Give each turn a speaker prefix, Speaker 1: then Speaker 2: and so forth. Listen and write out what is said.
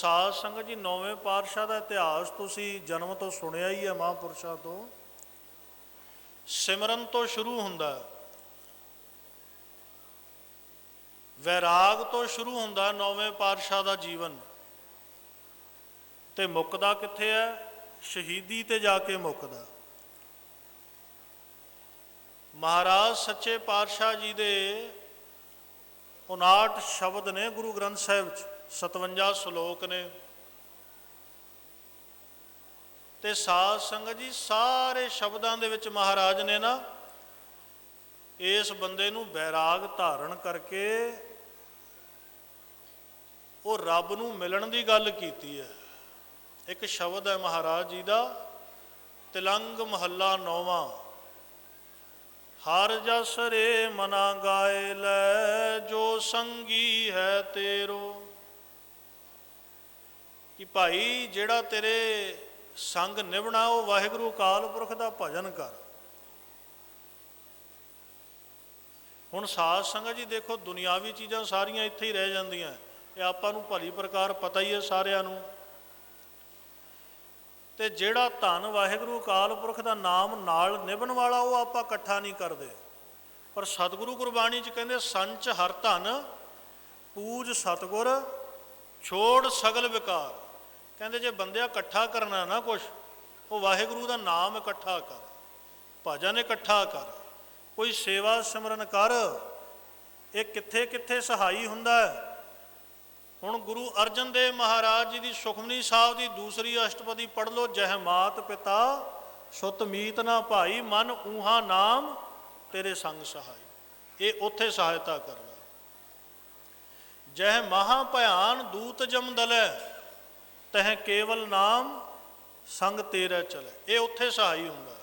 Speaker 1: ਸਾਧ ਸੰਗਤ ਜੀ, ਨੌਵੇਂ ਪਾਤਸ਼ਾਹ ਦਾ ਇਤਿਹਾਸ ਤੁਸੀਂ ਜਨਮ ਤੋਂ ਸੁਣਿਆ ਹੀ ਹੈ ਮਹਾਂਪੁਰਸ਼ਾਂ ਤੋਂ। ਸਿਮਰਨ ਤੋਂ ਸ਼ੁਰੂ ਹੁੰਦਾ ਵੈਰਾਗ ਤੋਂ ਸ਼ੁਰੂ ਹੁੰਦਾ ਨੌਵੇਂ ਪਾਤਸ਼ਾਹ ਦਾ ਜੀਵਨ। ਤੇ ਮੁੱਕਦਾ ਕਿੱਥੇ ਹੈ? ਸ਼ਹੀਦੀ ਤੇ ਜਾ ਕੇ ਮੁੱਕਦਾ। ਮਹਾਰਾਜ ਸੱਚੇ ਪਾਤਸ਼ਾਹ ਜੀ ਦੇ 59 ਸ਼ਬਦ ਨੇ ਗੁਰੂ ਗ੍ਰੰਥ ਸਾਹਿਬ ਚ 57 ਸ਼ਲੋਕ ਨੇ। ਤੇ ਸਾਧ ਸੰਗਤ ਜੀ, ਸਾਰੇ ਸ਼ਬਦਾਂ ਦੇ ਵਿੱਚ ਮਹਾਰਾਜ ਨੇ ਨਾ ਇਸ ਬੰਦੇ ਨੂੰ ਬੈਰਾਗ ਧਾਰਨ ਕਰਕੇ ਉਹ ਰੱਬ ਨੂੰ ਮਿਲਣ ਦੀ ਗੱਲ ਕੀਤੀ ਹੈ। ਇੱਕ ਸ਼ਬਦ ਹੈ ਮਹਾਰਾਜ ਜੀ ਦਾ, ਤਿਲੰਗ ਮਹੱਲਾ ਨੌਵਾਂ। ਹਰ ਜਸ ਰੇ ਮਨਾ ਗਾਏ ਸੰਗੀ ਹੈ ਤੇਰੋ। ਕਿ ਭਾਈ ਜਿਹੜਾ ਤੇਰੇ ਸੰਗ ਨਿਭਣਾ, ਉਹ ਵਾਹਿਗੁਰੂ ਅਕਾਲ ਪੁਰਖ ਦਾ ਭਜਨ ਕਰ। ਹੁਣ ਸਾਧ ਸੰਗਤ ਜੀ ਦੇਖੋ, ਦੁਨਿਆਵੀ ਚੀਜ਼ਾਂ ਸਾਰੀਆਂ ਇੱਥੇ ਹੀ ਰਹਿ ਜਾਂਦੀਆਂ। ਇਹ ਆਪਾਂ ਨੂੰ ਭਲੀ ਪ੍ਰਕਾਰ ਪਤਾ ਹੀ ਹੈ ਸਾਰਿਆਂ ਨੂੰ। ਤੇ ਜਿਹੜਾ ਧਨ ਵਾਹਿਗੁਰੂ ਅਕਾਲ ਪੁਰਖ ਦਾ ਨਾਮ ਨਾਲ ਨਿਭਣ ਵਾਲਾ, ਉਹ ਆਪਾਂ ਇਕੱਠਾ ਨਹੀਂ ਕਰਦੇ। ਪਰ ਸਤਿਗੁਰੂ ਗੁਰਬਾਣੀ ਚ ਕਹਿੰਦੇ, ਸੰਚ ਹਰ ਧਨ, ਪੂਜ ਸਤਿਗੁਰ, ਛੋੜ ਸਗਲ ਵਿਕਾਰ। ਕਹਿੰਦੇ, ਜੇ ਬੰਦਿਆ ਇਕੱਠਾ ਕਰਨਾ ਨਾ ਕੁਛ, ਉਹ ਵਾਹਿਗੁਰੂ ਦਾ ਨਾਮ ਇਕੱਠਾ ਕਰ, ਭਜਨ ਇਕੱਠਾ ਕਰ, ਕੋਈ ਸੇਵਾ ਸਿਮਰਨ ਕਰ, ਇਹ ਕਿੱਥੇ ਕਿੱਥੇ ਸਹਾਈ ਹੁੰਦਾ ਹੁਣ ਗੁਰੂ ਅਰਜਨ ਦੇਵ ਮਹਾਰਾਜ ਜੀ ਦੀ ਸੁਖਮਨੀ ਸਾਹਿਬ ਦੀ ਦੂਸਰੀ ਅਸ਼ਟਪਦੀ ਪੜ੍ਹ ਲਓ ਜਹ ਮਾਤ ਪਿਤਾ, ਸੁਤ ਮੀਤ ਨਾ ਭਾਈ, ਮਨ ਊਹਾ ਨਾਮ ਤੇਰੇ ਸੰਗ ਸਹਾਈ। ਇਹ ਉੱਥੇ ਸਹਾਇਤਾ ਕਰਦਾ। ਜਹ ਮਹਾ ਭਿਆਨ ਦੂਤ ਜਮ ਦਲੇ, ਤਹ ਕੇਵਲ ਨਾਮ ਸੰਗ ਤੇਰਾ ਚਲੇ। ਇਹ ਉੱਥੇ ਸਹਾਈ ਹੁੰਦਾ।